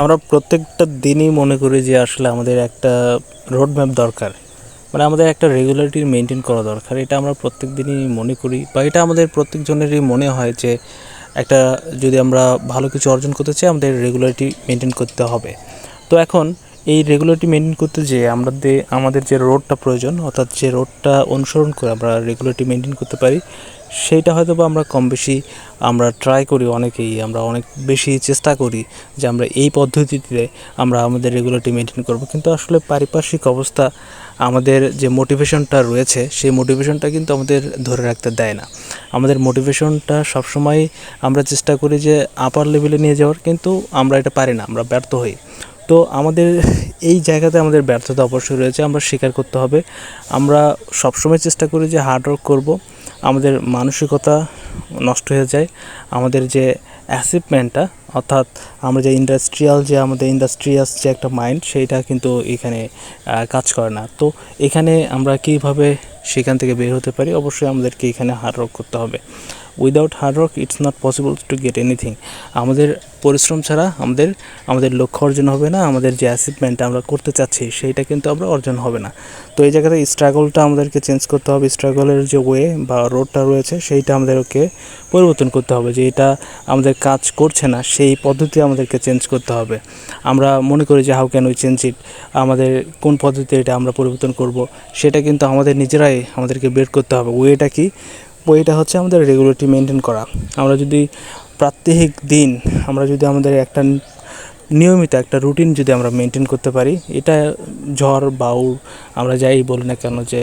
আমরা প্রত্যেকটা দিনই মনে করি যে আসলে আমাদের একটা রোড ম্যাপ দরকার। মানে আমাদের একটা রেগুলারিটি মেনটেন করা দরকার। এটা আমরা প্রত্যেক দিনই মনে করি বা এটা আমাদের প্রত্যেকজনেরই মনে হয় যে একটা যদি আমরা ভালো কিছু অর্জন করতে চাই, আমাদের রেগুলারিটি মেনটেন করতে হবে। তো এখন এই রেগুলারটি মেনটেন করতে যে আমাদের আমাদের যে রোডটা প্রয়োজন, অর্থাৎ যে রোডটা অনুসরণ করে আমরা রেগুলারটি মেনটেন করতে পারি, সেইটা হয়তো বা আমরা কম বেশি আমরা ট্রাই করি অনেকেই, আমরা অনেক বেশি চেষ্টা করি যে আমরা এই পদ্ধতিতে আমরা আমাদের রেগুলারটি মেনটেন করব। কিন্তু আসলে পারিপার্শ্বিক অবস্থা আমাদের যে মোটিভেশনটা রয়েছে, সেই মোটিভেশনটা কিন্তু আমাদের ধরে রাখতে দেয় না। আমাদের মোটিভেশনটা সবসময় আমরা চেষ্টা করি যে আপার লেভেলে নিয়ে যাওয়ার, কিন্তু আমরা এটা পারি না, আমরা ব্যর্থ হই। তো আমাদের এই জায়গাতে আমাদের ব্যর্থতা অবশ্যই রয়েছে, আমরা স্বীকার করতে হবে। আমরা সবসময় চেষ্টা করি যে হার্ডওয়ার্ক করব, আমাদের মানসিকতা নষ্ট হয়ে যায়, আমাদের যে অ্যাচিভমেন্টটা অর্থাৎ আমরা যে ইন্ডাস্ট্রিয়াল যে আমাদের ইন্ডাস্ট্রিয়াস যে একটা মাইন্ড সেইটা কিন্তু এখানে কাজ করে না। তো এখানে আমরা কীভাবে সেখান থেকে বের হতে পারি, অবশ্যই আমাদেরকে এখানে হার্ডওয়ার্ক করতে হবে। Without hard work it's not possible to get anything আমাদের পরিশ্রম ছাড়া আমাদের আমাদের লক্ষ্য অর্জন হবে না, আমাদের যে অ্যাচিভমেন্ট আমরা করতে চাচ্ছি, সেইটা কিন্তু আমরা অর্জন হবে না। তো এই জায়গাতে স্ট্রাগলটা আমাদেরকে চেঞ্জ করতে হবে স্ট্রাগলের যে ওয়ে বা রোডটা রয়েছে, সেইটা আমাদেরকে পরিবর্তন করতে হবে যে এটা আমাদের কাজ করছে না, সেই পদ্ধতি আমাদেরকে চেঞ্জ করতে হবে। আমরা মনে করি যে how can we change it আমাদের কোন পদ্ধতিতে এটা আমরা পরিবর্তন করব? সেটা কিন্তু আমাদের নিজেরাই আমাদেরকে বের করতে হবে। ওয়েটা কি? ওয়েটা হচ্ছে আমাদের রেগুলেটি মেনটেন করা। আমরা যদি প্রাত্যহিক দিন আমরা যদি আমাদের একটা নিয়মিত একটা রুটিন যদি আমরা মেনটেন করতে পারি, এটা ঝড়, বাউল আমরা যাই বলি না কেন যে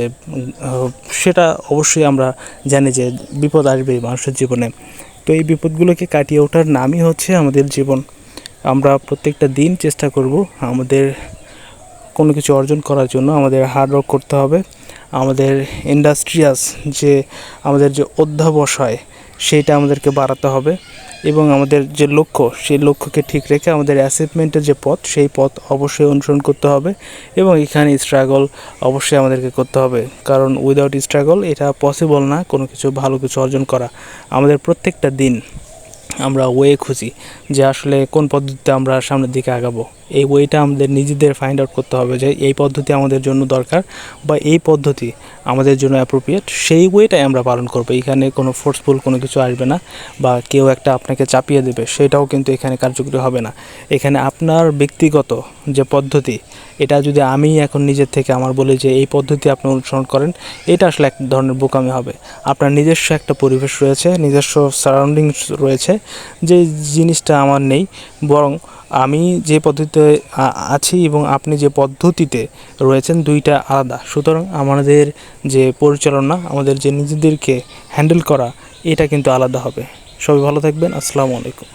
সেটা অবশ্যই আমরা জানি যে বিপদ আসবেই মানুষের জীবনে। তো এই বিপদগুলোকে কাটিয়ে ওঠার নামই হচ্ছে আমাদের জীবন। আমরা প্রত্যেকটা দিন চেষ্টা করব আমাদের কোনো কিছু অর্জন করার জন্য আমাদের হার্ডওয়ার্ক করতে হবে। আমাদের ইন্ডাস্ট্রিয়াস যে আমাদের যে অধ্যাবসায়, সেইটা আমাদেরকে বাড়াতে হবে এবং আমাদের যে লক্ষ্য, সেই লক্ষ্যকে ঠিক রেখে আমাদের অ্যাচিভমেন্টের যে পথ, সেই পথ অবশ্যই অনুসরণ করতে হবে এবং এখানে স্ট্রাগল অবশ্যই আমাদেরকে করতে হবে। কারণ উইদাউট স্ট্রাগল এটা পসিবল না কোনো কিছু, ভালো কিছু অর্জন করা। আমাদের প্রত্যেকটা দিন আমরা ওয়ে খুঁজি যে আসলে কোন পদ্ধতিতে আমরা সামনের দিকে আগাবো। এই ওয়েটা আমাদের নিজেদের ফাইন্ড আউট করতে হবে যে এই পদ্ধতি আমাদের জন্য দরকার বা এই পদ্ধতি আমাদের জন্য অ্যাপ্রোপ্রিয়েট সেই ওয়েটাই আমরা পালন করব। এখানে কোনো ফোর্সফুল কোনো কিছু আসবে না বা কেউ একটা আপনাকে চাপিয়ে দেবে, সেটাও কিন্তু এখানে কার্যকরী হবে না। এখানে আপনার ব্যক্তিগত যে পদ্ধতি, এটা যদি আমি এখন নিজের থেকে আমার বলি যে এই পদ্ধতি আপনি অনুসরণ করেন, এটা আসলে এক ধরনের বোকামি হবে। আপনার নিজস্ব একটা পরিবেশ রয়েছে, নিজস্ব সারাউন্ডিংস রয়েছে যে জিনিসটা আমার নেই, বরং আমি যে পদ্ধতিতে আছি এবং আপনি যে পদ্ধতিতে রয়েছেন দুইটা আলাদা। সুতরাং আমাদের যে পরিচালনা, আমাদের যে নিজেদেরকে হ্যান্ডেল করা, এটা কিন্তু আলাদা হবে। সবাই ভালো থাকবেন। আসসালামু আলাইকুম।